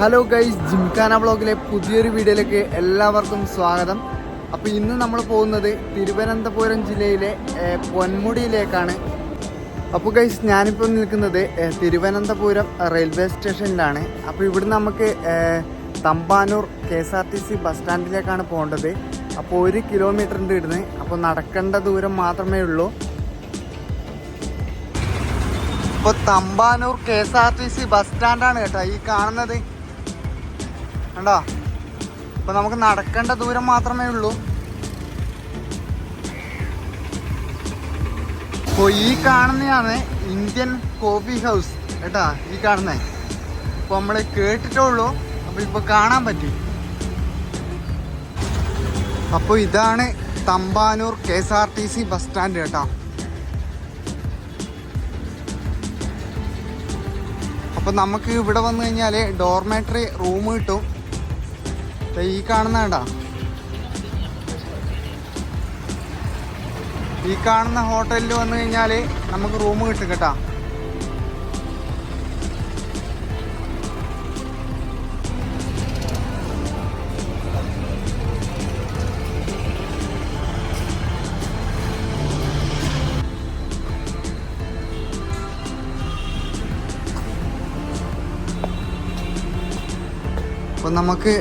Hello guys gymkhana ബ്ലോഗിലെ പുതിയൊരു വീഡിയോയിലേക്ക് എല്ലാവർക്കും സ്വാഗതം. അപ്പോൾ ഇന്ന് നമ്മൾ പോകുന്നത് തിരുവനന്തപുരം ജില്ലയിലെ പൊന്മുടിയിലേക്കാണ്. അപ്പോൾ ഗൈസ് ഞാനിപ്പോൾ നിൽക്കുന്നത് തിരുവനന്തപുരം റെയിൽവേ സ്റ്റേഷനിലാണ്. അപ്പോൾ ഇവിടുന്ന് നമുക്ക് Thampanoor K S R T C bus സ്റ്റാൻഡിലേക്കാണ് പോകേണ്ടത്. അപ്പോൾ ഒരു കിലോമീറ്ററിന്റെ ഇടുന്ന് അപ്പോൾ നടക്കേണ്ട ദൂരം മാത്രമേ ഉള്ളൂ. ഇപ്പോൾ Thampanoor K S R T C bus സ്റ്റാൻഡാണ് കേട്ടോ ഈ കാണുന്നത്. കണ്ടോ? അപ്പൊ നമുക്ക് നടക്കേണ്ട ദൂരം മാത്രമേ ഉള്ളൂ. അപ്പോൾ ഈ കാണുന്നതാണ് ഇന്ത്യൻ കോഫി ഹൗസ് കേട്ടാ ഈ കാണുന്നത് അപ്പോൾ നമ്മൾ കേട്ടിട്ടുള്ളൂ ഉള്ളൂ അപ്പോൾ ഇപ്പോൾ കാണാൻ പറ്റി. അപ്പോൾ ഇതാണ് Thampanoor K S R T C bus stand കേട്ടോ. അപ്പോൾ നമുക്ക് ഇവിടെ വന്നു കഴിഞ്ഞാൽ ഡോർമേറ്ററി റൂം കിട്ടും. ഈ കാണുന്ന വേണ്ട ഈ കാണുന്ന ഹോട്ടലിൽ വന്നു കഴിഞ്ഞാൽ നമുക്ക് റൂം കിട്ടും കേട്ടാ. അപ്പോൾ നമുക്ക്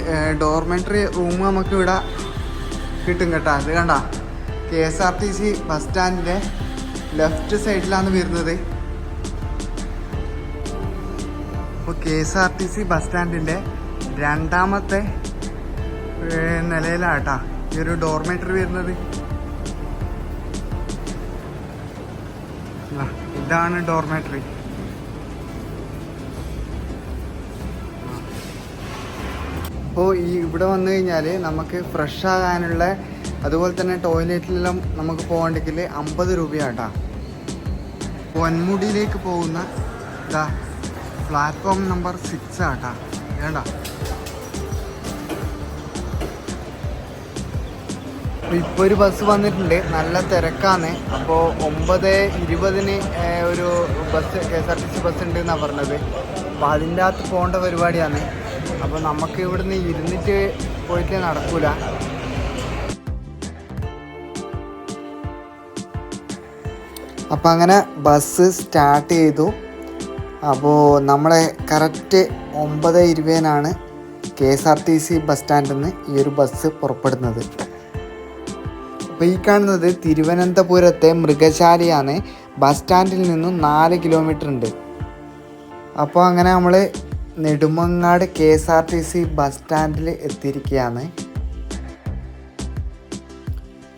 ഡോർമെന്ററി റൂം നമുക്ക് ഇവിടെ കിട്ടും കേട്ടോ. അത് കണ്ട? K S R T C bus സ്റ്റാൻഡിന്റെ left സൈഡിലാണ് വരുന്നത്. അപ്പോൾ K S R T C bus സ്റ്റാൻഡിന്റെ രണ്ടാമത്തെ നിലയിലാട്ടാ ഈ ഒരു ഡോർമെറ്ററി വരുന്നത്. ഇതാണ് ഡോർമെറ്ററി അപ്പോൾ ഈ ഇവിടെ വന്നു കഴിഞ്ഞാൽ നമുക്ക് ഫ്രഷ് ആകാനുള്ള അതുപോലെ തന്നെ ടോയ്ലറ്റിലെല്ലാം നമുക്ക് പോകണ്ടെങ്കിൽ അമ്പത് രൂപയാട്ടാ. പൊന്മുടിയിലേക്ക് പോകുന്ന ഇതാ പ്ലാറ്റ്ഫോം നമ്പർ സിക്സ് ആട്ടാ. വേണ്ട ഇപ്പോൾ ഒരു ബസ് വന്നിട്ടുണ്ട്. നല്ല തിരക്കാണ്. അപ്പോൾ ഒമ്പത് ഇരുപതിന് ഒരു bus K S R T C bus ഉണ്ട് എന്നാണ് പറഞ്ഞത്. അപ്പോൾ അതിന്റെ അകത്ത് പോകേണ്ട പരിപാടിയാണ്. അപ്പോൾ നമുക്ക് ഇവിടുന്ന് ഇരുന്നിട്ട് പോയിട്ട് നടക്കൂല. അപ്പോൾ അങ്ങനെ ബസ് സ്റ്റാർട്ട് ചെയ്തു. അപ്പോൾ നമ്മളെ കറക്റ്റ് ഒമ്പത് ഇരുപതിനാണ് K S R T C bus സ്റ്റാൻഡിൽ നിന്ന് ഈ ഒരു ബസ് പുറപ്പെടുന്നത്. അപ്പോൾ ഈ കാണുന്നത് തിരുവനന്തപുരത്തെ മൃഗശാലയാണ്. ബസ് സ്റ്റാൻഡിൽ നിന്നും നാല് കിലോമീറ്റർ ഉണ്ട്. അപ്പോൾ അങ്ങനെ നമ്മൾ Nedumangad K S R T C bus സ്റ്റാൻഡിൽ എത്തിയിരിക്കുകയാണ്.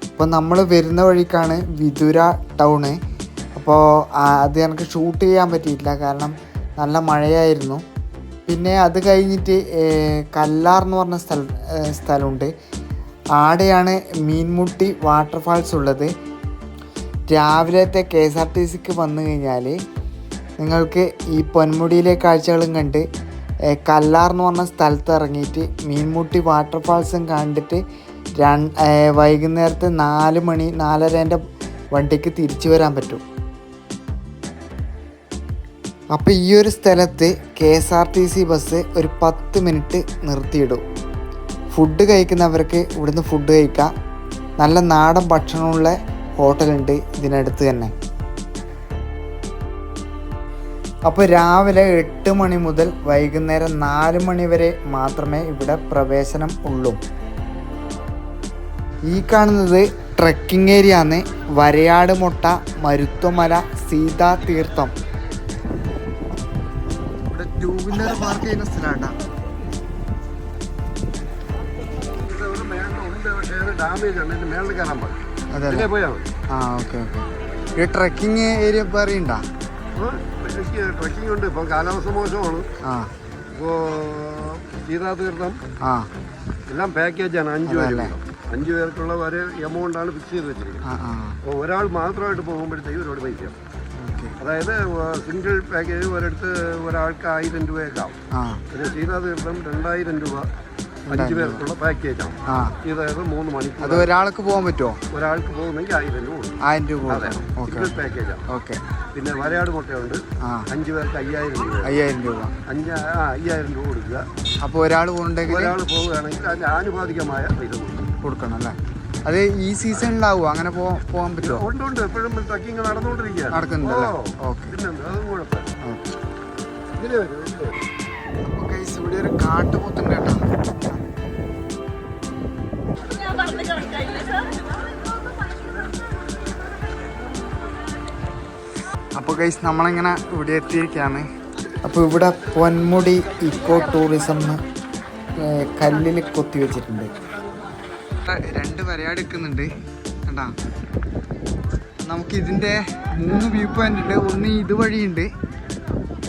അപ്പോൾ നമ്മൾ വരുന്ന വഴിക്കാണ് വിദുര ടൗണ്. അപ്പോൾ അത് എനിക്ക് ഷൂട്ട് ചെയ്യാൻ പറ്റിയിട്ടില്ല. കാരണം നല്ല മഴയായിരുന്നു. പിന്നെ അത് കഴിഞ്ഞിട്ട് കല്ലാർ എന്ന് പറഞ്ഞ സ്ഥല സ്ഥലമുണ്ട്. ആടെയാണ് മീൻമുട്ടി വാട്ടർഫാൾസ് ഉള്ളത്. രാവിലത്തെ കെ എസ് ആർ ടി സിക്ക് വന്നു കഴിഞ്ഞാൽ നിങ്ങൾക്ക് ഈ പൊന്മുടിയിലെ കാഴ്ചകളും കണ്ട് കല്ലാർ എന്ന് പറഞ്ഞ സ്ഥലത്ത് ഇറങ്ങിയിട്ട് മീൻമുട്ടി വാട്ടർഫാൾസും കണ്ടിട്ട് വൈകുന്നേരത്തെ നാല് മണി നാലരേന്റെ വണ്ടിക്ക് തിരിച്ചു വരാൻ പറ്റും. അപ്പോൾ ഈ ഒരു സ്ഥലത്ത് K S R T C bus ഒരു പത്ത് മിനിറ്റ് നിർത്തിയിടും. ഫുഡ് കഴിക്കുന്നവർക്ക് ഇവിടുന്ന് ഫുഡ് കഴിക്കാം. നല്ല നാടൻ ഭക്ഷണമുള്ള ഹോട്ടലുണ്ട് ഇതിനടുത്ത് തന്നെ. അപ്പോൾ രാവിലെ എട്ട് മണി മുതൽ വൈകുന്നേരം നാല് മണി വരെ മാത്രമേ ഇവിടെ പ്രവേശനം ഉള്ളൂ. ഈ കാണുന്നത് ട്രക്കിംഗ് ഏരിയ ആണ്. വരയാട് മുട്ട മരുത്വമല സീതാ തീർത്ഥം. ഇവിടെ ടൂ വീലർ പാർക്ക് ചെയ്യുന്ന സ്ഥലമാണ് അത് ആ ഓക്കെ ഓക്കെ. ഈ ട്രക്കിംഗ് ഏരിയ ഇപ്പോൾ എനിക്ക് ട്രക്കിംഗ് ഉണ്ട്. ഇപ്പം കാലാവസ്ഥ മോശമാണ്. ആ. ഇപ്പോൾ തീരാതീർത്ഥം ആ. എല്ലാം പാക്കേജാണ് അഞ്ച്? പേര് അഞ്ച് പേർക്കുള്ള ഒരു എമൗണ്ടാണ് ഫിക്സ് ചെയ്ത് വെച്ചിരിക്കുന്നത്. അപ്പോൾ ഒരാൾ മാത്രമായിട്ട് പോകുമ്പോഴത്തേക്കും ഒരുപാട് പൈസ. അതായത് സിംഗിൾ പാക്കേജ് ഒരിടത്ത് ഒരാൾക്ക് ആയിരം രൂപയൊക്കെ ആവും. പിന്നെ സീതാതീർത്ഥം രണ്ടായിരം രൂപ. അഞ്ച് പേർക്കുള്ള പാക്കേജാണ് ആ. ഇതായത് മൂന്ന് മണിക്കൂർ അത് ഒരാൾക്ക് പോകാൻ പറ്റുമോ? ഒരാൾക്ക് പോകുന്നെങ്കിൽ ആയിരം രൂപ കൊടുക്കും. ആയിരം രൂപ അതെ. കൊടുക്കണം ഓക്കെ. സിംഗിൾ പാക്കേജാണ് ഓക്കെ. പിന്നെ വരയാട് മുട്ടയുണ്ട്. ആ. അഞ്ച് പേർക്ക് അയ്യായിരം രൂപ അയ്യായിരം രൂപ. അഞ്ച് ആ അയ്യായിരം രൂപ കൊടുക്കുക. അപ്പോൾ ഒരാൾ പോകുന്നുണ്ടെങ്കിൽ ഒരാൾ പോവുകയാണെങ്കിൽ അതിന് ആനുപാതികമായ കൊടുക്കും. കൊടുക്കണം അല്ലേ? അത് ഈ സീസണിലാവോ? അങ്ങനെ പോ- പോകാൻ പറ്റുമോ? ഉണ്ട് ഉണ്ട്. എപ്പോഴും ട്രക്കിങ് നടന്നുകൊണ്ടിരിക്കുകയാണ്. നടക്കുന്നുണ്ടല്ലേ ഓ, ഓക്കെ. പിന്നെന്താ? അതും കുഴപ്പമില്ല. ഓക്കെ. ഇതിലേ വരും ഇതിലേ വരും. അപ്പോൾ ഗൈസ് ഇവിടെ ഒരു കാട്ടുപോത്തുണ്ട് ഗൈസ് നമ്മളിങ്ങനെ ഇവിടെ എത്തിയിരിക്കുകയാണ്. അപ്പോൾ ഇവിടെ പൊന്മുടി ഇക്കോ ടൂറിസം കല്ലിൽ കൊത്തി വെച്ചിട്ടുണ്ട്. രണ്ട് വരയാടെടുക്കുന്നുണ്ട് കണ്ടാ? നമുക്ക് ഇതിന്റെ മൂന്ന് വ്യൂ പോയിന്റ് ഉണ്ട്. ഒന്ന് ഇതുവഴിയുണ്ട്.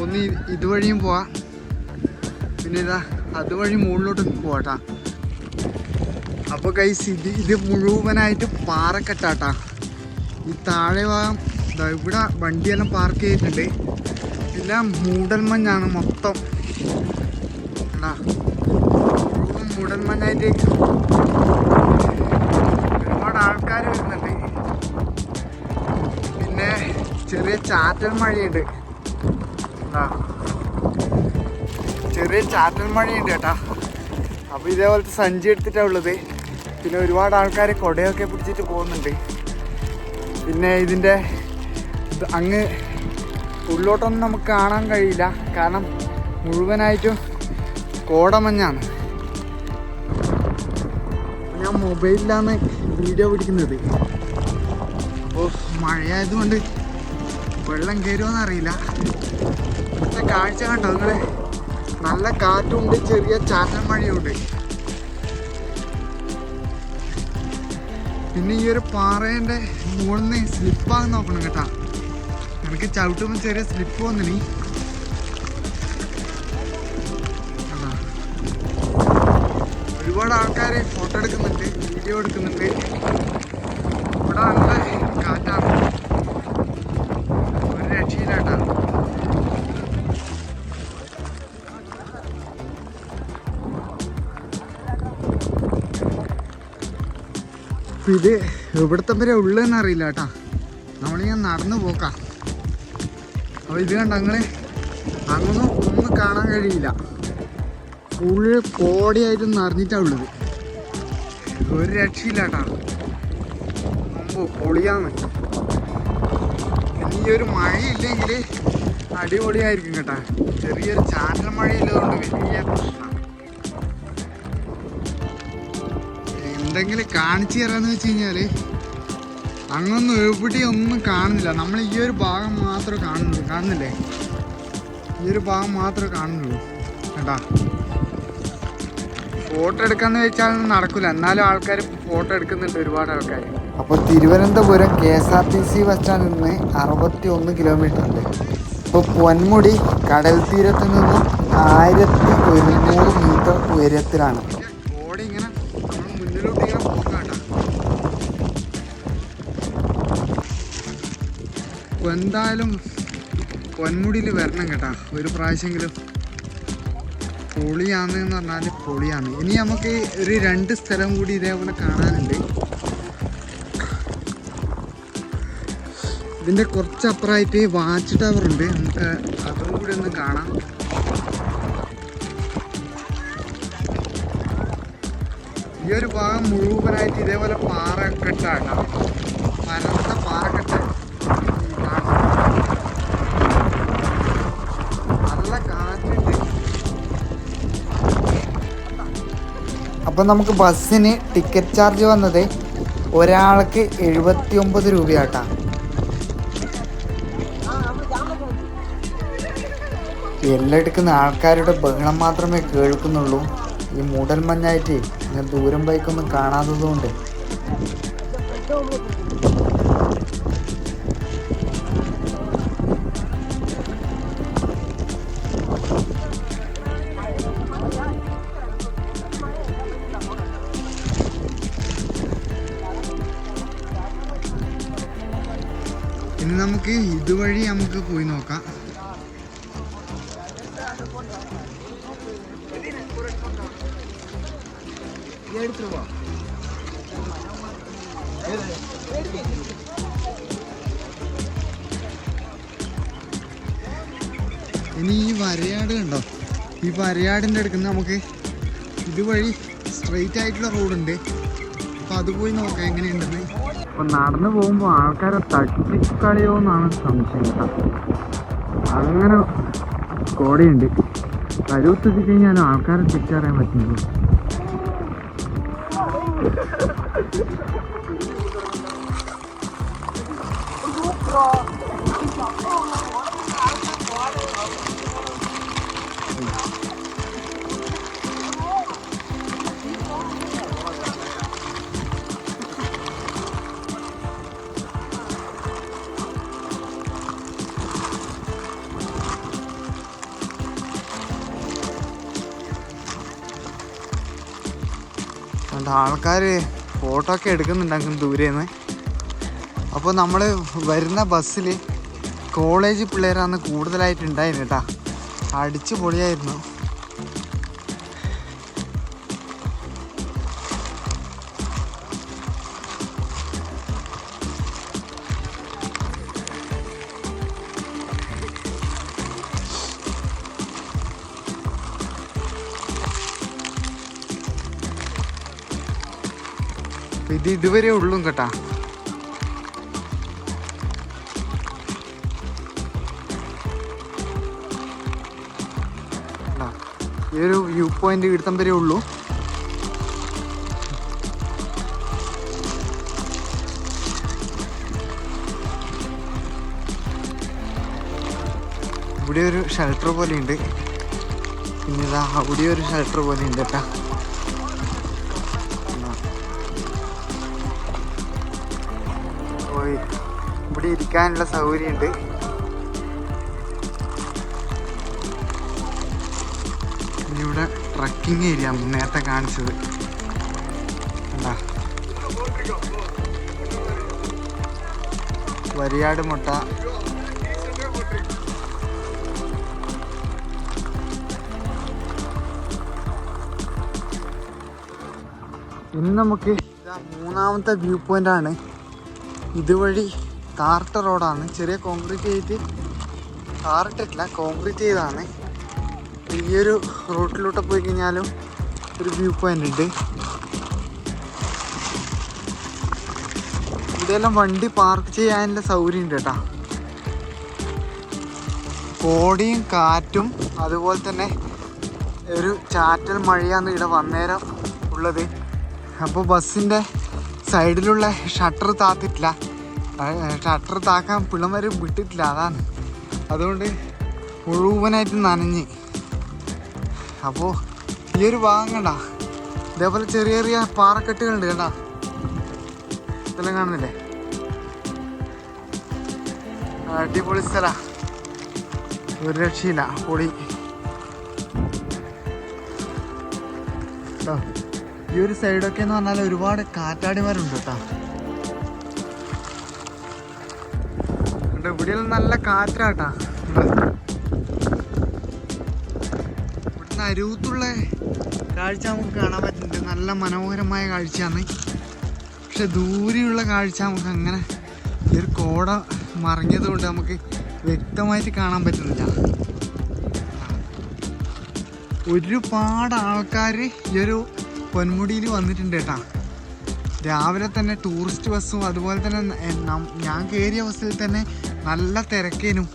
ഒന്ന് ഇതുവഴിയും പോവാം. പിന്നെ ഇതാ അതുവഴി മുകളിലോട്ട് പോവാട്ടാ. അപ്പോൾ കൈസ് ഇത് ഇത് മുഴുവനായിട്ട് പാറക്കെട്ടാട്ടാ. ഈ താഴെ ഭാഗം ഇവിടെ വണ്ടിയെല്ലാം പാർക്ക് ചെയ്തിട്ടുണ്ട്. പിന്നെ മൂടൽമഞ്ഞാണ് മൊത്തം. മുഴുവൻ മൂടൽമഞ്ഞായിട്ട് ഒരുപാട് ആൾക്കാർ വരുന്നുണ്ട്. പിന്നെ ചെറിയ ചാറ്റൽ മഴയുണ്ട്. എന്താ ചെറിയ ചാറ്റൽ മഴയുണ്ട് കേട്ടാ. അപ്പോൾ ഇതേപോലത്തെ സഞ്ചി എടുത്തിട്ടാണ് ഉള്ളത്. പിന്നെ ഒരുപാട് ആൾക്കാർ കൊടയൊക്കെ പിടിച്ചിട്ട് പോകുന്നുണ്ട്. പിന്നെ ഇതിന്റെ ഇത് അങ്ങ് ഉള്ളോട്ടൊന്നും നമുക്ക് കാണാൻ കഴിയില്ല. കാരണം മുഴുവനായിട്ടും കോടമഞ്ഞാണ്. ഞാൻ മൊബൈലിലാണ് വീഡിയോ പിടിക്കുന്നത്. അപ്പോൾ മഴയായതുകൊണ്ട് വെള്ളം കയറുമോന്ന് അറിയില്ല. ഇവിടുത്തെ കാഴ്ച കണ്ടോ നിങ്ങളെ? നല്ല കാറ്റുണ്ട് ചെറിയ ചാറ്റൽ മഴയുണ്ട്. പിന്നെ ഈ ഒരു പാറേന്റെ മുകളിൽ നിന്ന് സ്ലിപ്പാകുന്ന നോക്കണം കേട്ടാ. എനിക്ക് ചവിട്ടുമ്പോൾ ചെറിയ സ്ലിപ്പ് വന്നിനി? ഒരുപാട് ആൾക്കാർ ഫോട്ടോ എടുക്കുന്നുണ്ട് വീഡിയോ എടുക്കുന്നുണ്ട്. ഇവിടെ നല്ല കാറ്റാണ്. ഒരു രക്ഷയില്ലാട്ടാ. അപ്പൊ ഇത് എവിടത്തെ വരെ ഉള്ളതെന്ന് അറിയില്ല കേട്ടാ നമ്മളിങ്ങനെ നടന്നു പോക്കാം. അപ്പൊ ഇത് കണ്ട അങ്ങനെ അങ്ങൊന്നും ഒന്നും കാണാൻ കഴിയില്ല. ഫുൾ കോടിയായിട്ട് നിറഞ്ഞിട്ടാ ഉള്ളത്. ഒരു രക്ഷയില്ല പൊളിയാന്ന് ഈ ഒരു മഴയില്ലെങ്കിൽ അടിപൊളിയായിരിക്കും കേട്ടാ. ചെറിയൊരു ചാറ്റൽ മഴയില്ലാതുകൊണ്ട് വലിയ പ്രശ്നമാണ് എന്തെങ്കിലും കാണിച്ചു തരാന്ന് വെച്ച് കഴിഞ്ഞാൽ അങ്ങൊന്നും എവിടെ ഒന്നും കാണുന്നില്ല. നമ്മൾ ഈ ഒരു ഭാഗം മാത്രമേ കാണുന്നുള്ളൂ. കാണുന്നില്ലേ? ഈ ഒരു ഭാഗം മാത്രമേ കാണുന്നുള്ളൂ. കേട്ടാ ഫോട്ടോ എടുക്കാന്ന് വെച്ചാൽ നടക്കില്ല എന്നാലും ആൾക്കാർ ഫോട്ടോ എടുക്കുന്നുണ്ട് ഒരുപാട് ആൾക്കാർ അപ്പോൾ Thiruvananthapuram K S R T C bus സ്റ്റാൻഡിൽ നിന്ന് അറുപത്തി ഒന്ന് കിലോമീറ്റർ ഉണ്ട്. ഇപ്പോൾ പൊന്മുടി കടൽ തീരത്ത് നിന്നും ആയിരത്തി ഒരുന്നൂറ് മീറ്റർ ഉയരത്തിലാണ്. എന്തായാലും പൊന്മുടിയിൽ വരണം കേട്ടാ. ഒരു പ്രാവശ്യമെങ്കിലും. പൊളിയാണ് എന്ന് പറഞ്ഞാൽ പൊളിയാണ്. ഇനി നമുക്ക് ഒരു രണ്ട് സ്ഥലം കൂടി ഇതേപോലെ കാണാനുണ്ട്. ഇതിന്റെ കുറച്ചപ്പുറമായിട്ട് വാച്ച് ടവർ ഉണ്ട്. നമുക്ക് അതും കൂടി ഒന്ന് കാണാം. ഈ ഒരു ഭാഗം മുഴുവനായിട്ട് ഇതേപോലെ പാറക്കെട്ടാണ്. അപ്പം നമുക്ക് ബസ്സിന് ടിക്കറ്റ് ചാർജ് വന്നത് ഒരാൾക്ക് എഴുപത്തി ഒമ്പത് രൂപയാട്ടാ. എല്ലെടുക്കുന്ന ആൾക്കാരുടെ ബഹളം മാത്രമേ കേൾക്കുന്നുള്ളൂ. ഈ മൂടൽ മഞ്ഞായിട്ട് ഞാൻ ദൂരം ബൈക്കൊന്നും കാണാത്തതുകൊണ്ട്. ഇതുവഴി നമുക്ക് പോയി നോക്കാം. ഇനി ഈ വരയാട് കണ്ടോ? ഈ വരയാടിന്റെ അടുക്കുന്ന നമുക്ക് ഇതുവഴി സ്ട്രെയിറ്റ് ആയിട്ടുള്ള റോഡുണ്ട് അപ്പൊ അത് പോയി നോക്കാം എങ്ങനെയുണ്ടെന്ന്. അപ്പൊ നടന്നു പോകുമ്പോൾ ആൾക്കാരെ തട്ടിക്കളിയോ എന്നാണ് സംശയം അങ്ങനെ കോടയുണ്ട്. കരുത്തെത്തി കഴിഞ്ഞാലും ആൾക്കാരെ തിരിച്ചറിയാൻ പറ്റുന്നുള്ളൂ ആൾക്കാർ ഫോട്ടോ ഒക്കെ എടുക്കുന്നുണ്ടെങ്കിലും ദൂരേന്ന്. അപ്പോൾ നമ്മൾ വരുന്ന ബസ്സിൽ കോളേജ് പിള്ളേരാണ് കൂടുതലായിട്ട് ഉണ്ടായിരുന്നു കേട്ടാ അടിച്ച് പൊളിയായിരുന്നു ഇത് ഇതുവരെ ഉള്ളൂ കേട്ടാ? ഈ ഒരു വ്യൂ പോയിന്റ് ഇടുത്തം വരെ ഉള്ളൂ. ഇവിടെ ഒരു ഷെൽട്ടർ പോലെ ഉണ്ട് പിന്നെ ഇതാ അവിടെ ഒരു ഷെൽട്ടർ പോലെ ഉണ്ട് കേട്ടാ. ഇവിടെ ഇരിക്കാനുള്ള സൗകര്യമുണ്ട്. ഇവിടെ ട്രക്കിംഗ് ഏരിയ നേരത്തെ കാണിച്ചത്. വരിയാട് മുട്ട. ഇന്ന് നമുക്ക് മൂന്നാമത്തെ വ്യൂ പോയിന്റ് ആണ്. ഇതുവഴി ടാർട്ട റോഡാണ്. ചെറിയ കോൺക്രീറ്റ് ചെയ്തിട്ട് ടാറിട്ടിട്ടില്ല കോൺക്രീറ്റ് ചെയ്താണ്. ഈ ഒരു റോട്ടിലോട്ട് പോയി കഴിഞ്ഞാലും ഒരു വ്യൂ പോയിന്റ് ഉണ്ട്. ഇതെല്ലാം വണ്ടി പാർക്ക് ചെയ്യാനുള്ള സൗകര്യം ഉണ്ട് കേട്ടാ. കോടിയും കാറ്റും അതുപോലെ തന്നെ ഒരു ചാറ്റൽ മഴയാണ് ഇവിടെ വന്നേരം ഉള്ളത്. അപ്പോൾ ബസ്സിന്റെ സൈഡിലുള്ള ഷട്ടർ താത്തിട്ടില്ല. ഷട്ടർ താക്കാൻ പിള്ളമാർ വിട്ടിട്ടില്ല അതാണ്. അതുകൊണ്ട് മുഴുവനായിട്ട് നനഞ്ഞ്. അപ്പോൾ ഈ ഒരു ഭാഗം കണ്ട? ഇതേപോലെ ചെറിയ ചെറിയ പാറക്കെട്ടുകളുണ്ട് കണ്ട? ഇതെല്ലാം കാണുന്നില്ലേ? അടിപൊളി സ്ഥല. ഒരു രക്ഷയില്ല പൊളി. ഈ ഒരു സൈഡൊക്കെ എന്ന് പറഞ്ഞാൽ ഒരുപാട് കാറ്റാടിമാരുണ്ട് കേട്ടോ. ഇവിടെ നല്ല കാറ്റാട്ടാ. ഇവിടുന്ന് അരുവത്തുള്ള കാഴ്ച നമുക്ക് കാണാൻ പറ്റുന്നുണ്ട്. നല്ല മനോഹരമായ കാഴ്ചയാണ്. പക്ഷെ ദൂരെയുള്ള കാഴ്ച നമുക്ക് അങ്ങനെ ഈ ഒരു കോട മറിഞ്ഞത് കൊണ്ട് നമുക്ക് വ്യക്തമായിട്ട് കാണാൻ പറ്റുന്നില്ല. ഒരുപാട് ആൾക്കാർ ഈ ഒരു പൊന്മുടിയിൽ വന്നിട്ടുണ്ട് കേട്ടാ. രാവിലെ തന്നെ ടൂറിസ്റ്റ് ബസ്സും അതുപോലെ തന്നെ ഞാൻ കയറിയ ബസ്സിൽ തന്നെ നല്ല തിരക്കേനും.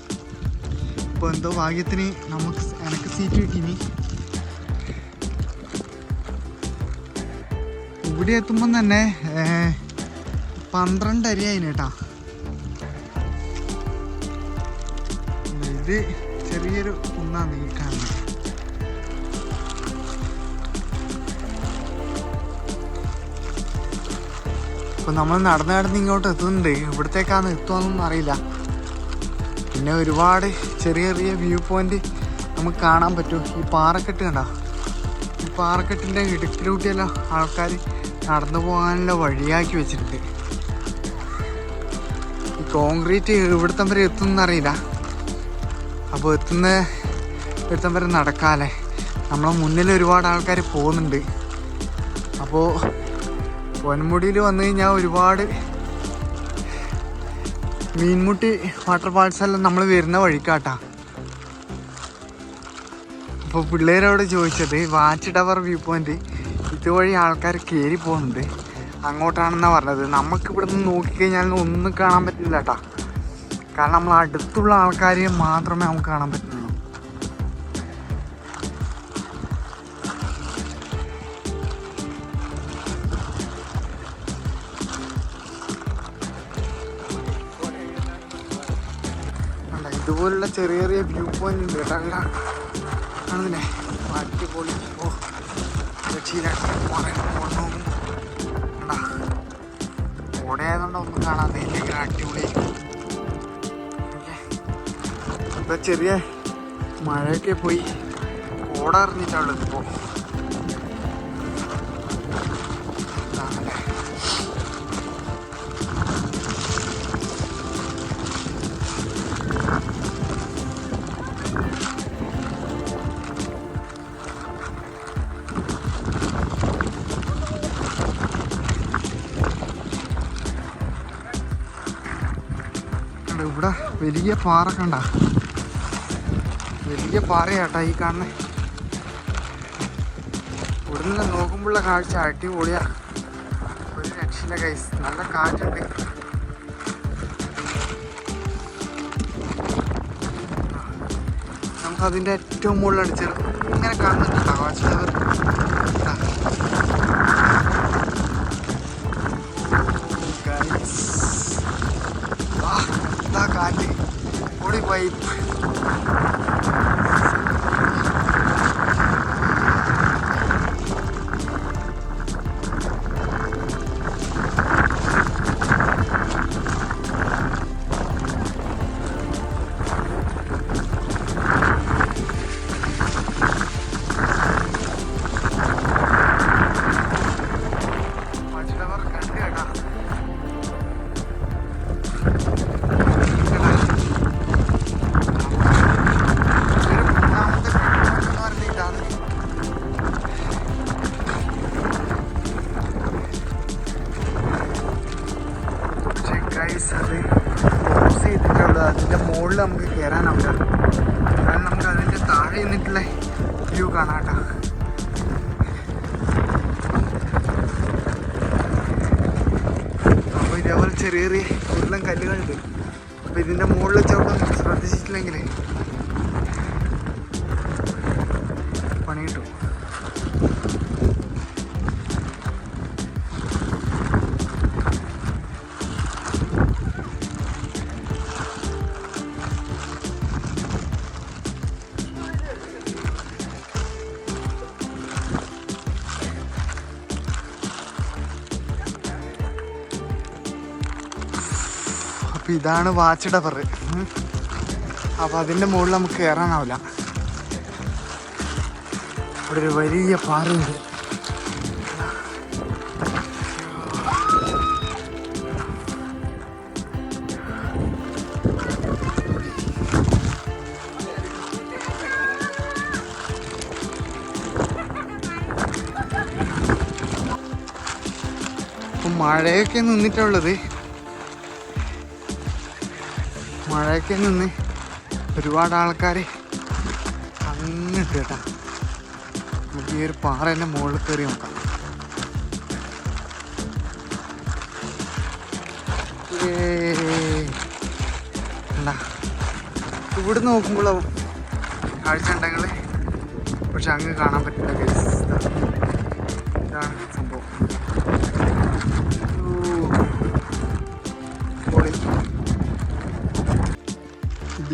ഇപ്പോൾ എന്തോ ഭാഗ്യത്തിന് നമുക്ക് എനിക്ക് സീറ്റ് കിട്ടിനി ഇവിടെ എത്തുമ്പം തന്നെ പന്ത്രണ്ടരയായിന് കേട്ടാ ഇത് ചെറിയൊരു കുന്നാണ് ഈ കാണുന്നത് ഇപ്പൊ നമ്മൾ നടന്ന് നടന്ന് ഇങ്ങോട്ട് എത്തുന്നുണ്ട്. ഇവിടത്തേക്കാണ് എത്തുമെന്നൊന്നും അറിയില്ല. പിന്നെ ഒരുപാട് ചെറിയ ചെറിയ വ്യൂ പോയിന്റ് നമുക്ക് കാണാൻ പറ്റും. ഈ പാറക്കെട്ട് കണ്ട? ഈ പാറക്കെട്ടിന്റെ ഇടുക്കിലൂട്ടിയെല്ലാം ആൾക്കാർ നടന്നു പോകാനുള്ള വഴിയാക്കി വെച്ചിട്ടുണ്ട്. ഈ കോൺക്രീറ്റ് ഇവിടുത്തെ വരെ എത്തുന്നറിയില്ല അപ്പോൾ എത്തുന്ന ഇവിടുത്തെ വരെ നടക്കാല്ലേ? നമ്മളെ മുന്നിൽ ഒരുപാട് ആൾക്കാർ പോകുന്നുണ്ട്. അപ്പോൾ പൊന്മുടിയിൽ വന്നു കഴിഞ്ഞാൽ ഒരുപാട് മീൻമുട്ടി വാട്ടർ ഫാൾസ് എല്ലാം നമ്മൾ വരുന്ന വഴിക്കാട്ടാ. അപ്പോൾ പിള്ളേരോട് ചോദിച്ചത് വാച്ച് ടവർ വ്യൂ പോയിന്റ്. ഇതുവഴി ആൾക്കാർ കയറി പോകുന്നുണ്ട്. അങ്ങോട്ടാണെന്നാണ് പറഞ്ഞത്. നമുക്ക് ഇവിടെ നിന്ന് നോക്കിക്കഴിഞ്ഞാൽ ഒന്നും കാണാൻ പറ്റില്ല കേട്ടാ കാരണം നമ്മൾ അടുത്തുള്ള ആൾക്കാരെ മാത്രമേ നമുക്ക് കാണാൻ പറ്റുള്ളൂ ഇതുപോലുള്ള ചെറിയ ചെറിയ വ്യൂ പോയിന്റ് ഉണ്ട് കേട്ടോ. കണ്ടാ? കാണുന്നില്ലേ അടിപൊളി. ഓ ഓടയായതുകൊണ്ട് ഒന്നും കാണാതെ ഇല്ലെങ്കിൽ അടിപൊളി. ഇപ്പൊ ചെറിയ മഴയൊക്കെ പോയി. ഓട അറിഞ്ഞിട്ടുള്ളത് വലിയ പാറ കണ്ട. വലിയ പാറയാട്ടാ ഈ കാണുന്നത് ഇവിടെ നിന്ന് നോക്കുമ്പോഴുള്ള കാഴ്ച അടിപൊളിയാ. ഒരു രക്ഷയില്ല കൈസ് നല്ല കാറ്റുണ്ട്. നമുക്കതിന്റെ ഏറ്റവും മുകളിലാണ് ചെറുപ്പം ഇങ്ങനെ കാണുന്നുണ്ട് കാഴ്ച മുകളിൽ നമുക്ക് കയറാനാവില്ല കാരണം നമുക്ക് അതിന്റെ താഴെ നിന്നിട്ടുള്ള വ്യൂ കാണാം കേട്ടോ. അപ്പോൾ ഇതേപോലെ ചെറിയ ചെറിയ ഉരുളം കല്ലുകളുണ്ട്. അപ്പോൾ ഇതിന്റെ മുകളിൽ ചവിട്ടം ശ്രദ്ധിച്ചിട്ടില്ലെങ്കിൽ പണി കിട്ടും. അപ്പോൾ ഇതാണ് വാച്ച് ഡബർ അപ്പോൾ അതിന്റെ മുകളിൽ നമുക്ക് കയറാനാവില്ല ഇവിടെ ഒരു വലിയ പാറയുണ്ട്. മഴയൊക്കെ നിന്നിട്ടുള്ളത് മഴയൊക്കെ നിന്ന് ഒരുപാട് ആൾക്കാർ അങ്ങോട്ട് കേട്ടാ നമുക്ക് ഈ ഒരു പാറേന്റെ മുകളിൽ കയറി നോക്കാം? ഇവിടെ നോക്കുമ്പോഴാവും കാഴ്ച ഉണ്ടെങ്കിൽ പക്ഷെ അങ്ങ് കാണാൻ പറ്റില്ല.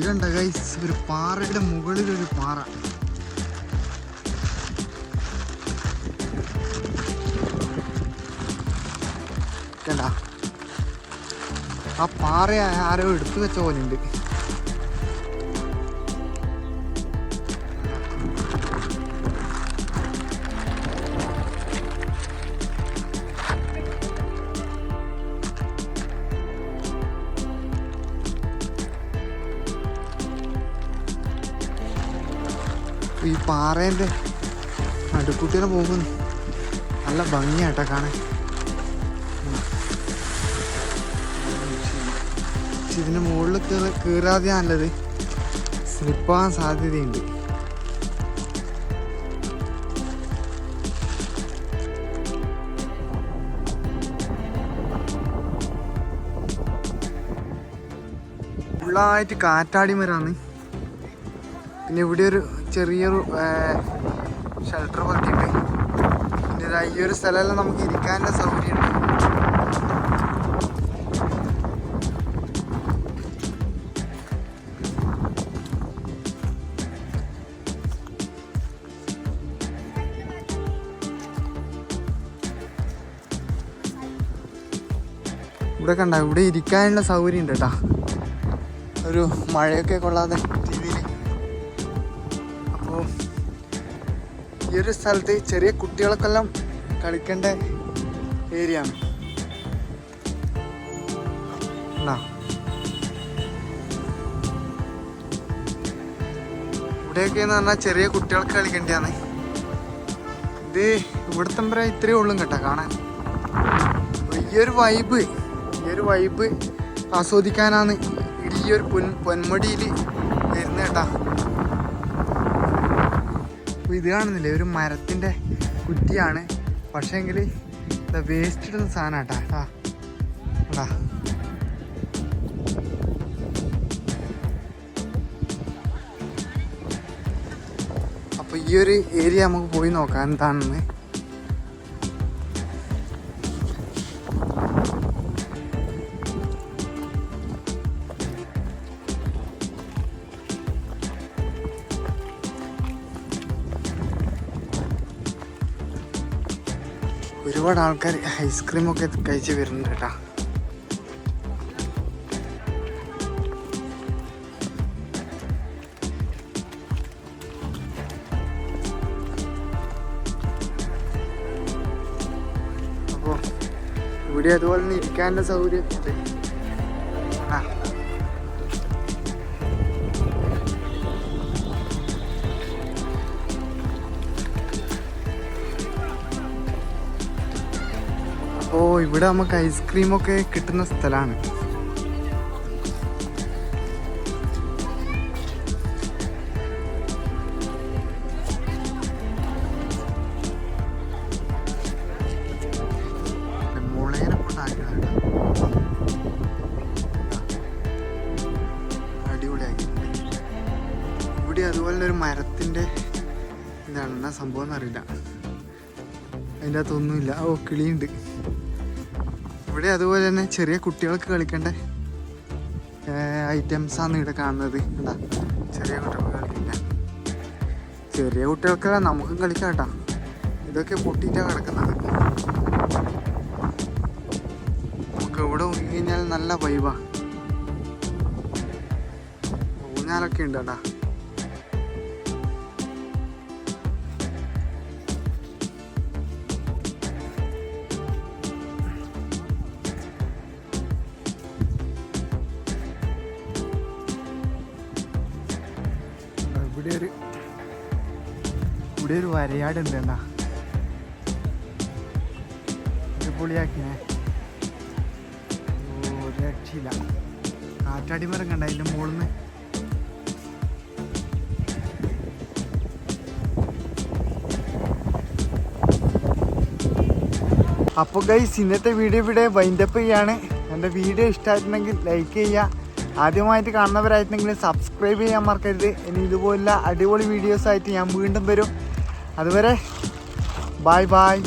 ഇത് കണ്ട ഗൈസ് ഒരു പാറയുടെ മുകളിലൊരു പാറ. കണ്ട ആ പാറ ആരോ എടുത്തു വെച്ച പോലെ പാറേന്റെ നടുക്കൂട്ടിനെ പോകുന്നു. നല്ല ഭംഗിയാട്ടോ കാണാൻ. ഇതിന് മുകളിൽ കയറി കയറാതെ നല്ലത് സ്ലിപ്പാകാൻ സാധ്യതയുണ്ട്. ഫുള്ളായിട്ട് കാറ്റാടി മരാന്ന് പിന്നെ ഇവിടെ ഒരു ചെറിയൊരു ഷെൽട്ടർ പോലത്തെ അതിന്റെതായ ഈ ഒരു സ്ഥലമെല്ലാം നമുക്ക് ഇരിക്കാനുള്ള സൗകര്യമുണ്ട് ഇവിടെ കണ്ട? ഇവിടെ ഇരിക്കാനുള്ള സൗകര്യം ഉണ്ട് കേട്ടാ. ഒരു മഴയൊക്കെ കൊള്ളാതെ. ഒരു സ്ഥലത്ത് ചെറിയ കുട്ടികളൊക്കെല്ലാം കളിക്കേണ്ട ഏരിയ ആണ്? ഇവിടെയൊക്കെ എന്ന് പറഞ്ഞാൽ ചെറിയ കുട്ടികൾക്ക് കളിക്കേണ്ടതാണ്. ഇത് ഇവിടുത്തെ വരെ ഇത്രയേ ഉള്ളൂ കേട്ടോ കാണാൻ. ഈ ഒരു വൈബ് ഈ ഒരു വൈബ് ആസ്വദിക്കാനാണ് ഈ ഒരു പൊൻ പൊന്മുടിയിൽ വരുന്നത് കേട്ടാ. അപ്പോൾ ഇത് കാണുന്നില്ലേ? ഒരു മരത്തിന്റെ കുറ്റിയാണ്. പക്ഷേങ്കിൽ വേസ്റ്റ് ഇടുന്ന സാധനം കേട്ടാ. കേട്ടാ അപ്പോൾ ഈ ഒരു ഏരിയ നമുക്ക് പോയി നോക്കാം. എന്താണെന്ന്. ഒരുപാട് ആൾക്കാർ ഐസ്ക്രീം ഒക്കെ കഴിച്ച് വരുന്നുണ്ട് കേട്ടാ. അപ്പോൾ ഇവിടെ അതുപോലെ തന്നെ ഇരിക്കാനുള്ള സൗകര്യം ഇവിടെ നമുക്ക് ഐസ്ക്രീം ഒക്കെ കിട്ടുന്ന സ്ഥലമാണ്. ഇവിടെ അതുപോലെ ഒരു സംഭവം എന്നറിയില്ല. അതിന്റെ അകത്തൊന്നുമില്ല. ഓ കിളിയുണ്ട്. ഇവിടെ അതുപോലെ തന്നെ ചെറിയ കുട്ടികൾക്ക് കളിക്കേണ്ട ആണ് ഇവിടെ കാണുന്നത്. എന്താ ചെറിയ കുട്ടികൾക്ക് കളിക്കാൻ ചെറിയ കുട്ടികൾക്ക് നമുക്കും കളിക്കാം കേട്ടോ. ഇതൊക്കെ പൊട്ടിയിട്ടാണ് കിടക്കുന്നത്. നമുക്ക് ഇവിടെ കഴിഞ്ഞാൽ നല്ല വൈബാ ഊഞ്ഞാലൊക്കെ ഉണ്ട് കേട്ടാ. ഇവിടെ ഒരു ഇവിടെ ഒരു വരയാട് ഉണ്ട് കണ്ടാ അടിപൊളിയാക്കിനെ. ഓ ഒരു രക്ഷയില്ല. കാറ്റാടി മരം കണ്ട അതിന്റെ മുകളിൽ നിന്ന് അപ്പോൾ ഗൈസ് ഇന്നത്തെ വീഡിയോ ഇവിടെ വൈൻഡപ്പ് ചെയ്യാണ്. എന്റെ വീഡിയോ ഇഷ്ടമായിട്ടുണ്ടെങ്കിൽ ലൈക്ക് ചെയ്യുക. ആദ്യമായിട്ട് കാണുന്നവരായിട്ടെങ്കിലും സബ്സ്ക്രൈബ് ചെയ്യാൻ മറക്കരുത്. ഇനി ഇതുപോലുള്ള അടിപൊളി വീഡിയോസ് ആയിട്ട് ഞാൻ വീണ്ടും വരും. അതുവരെ ബായ് ബായ്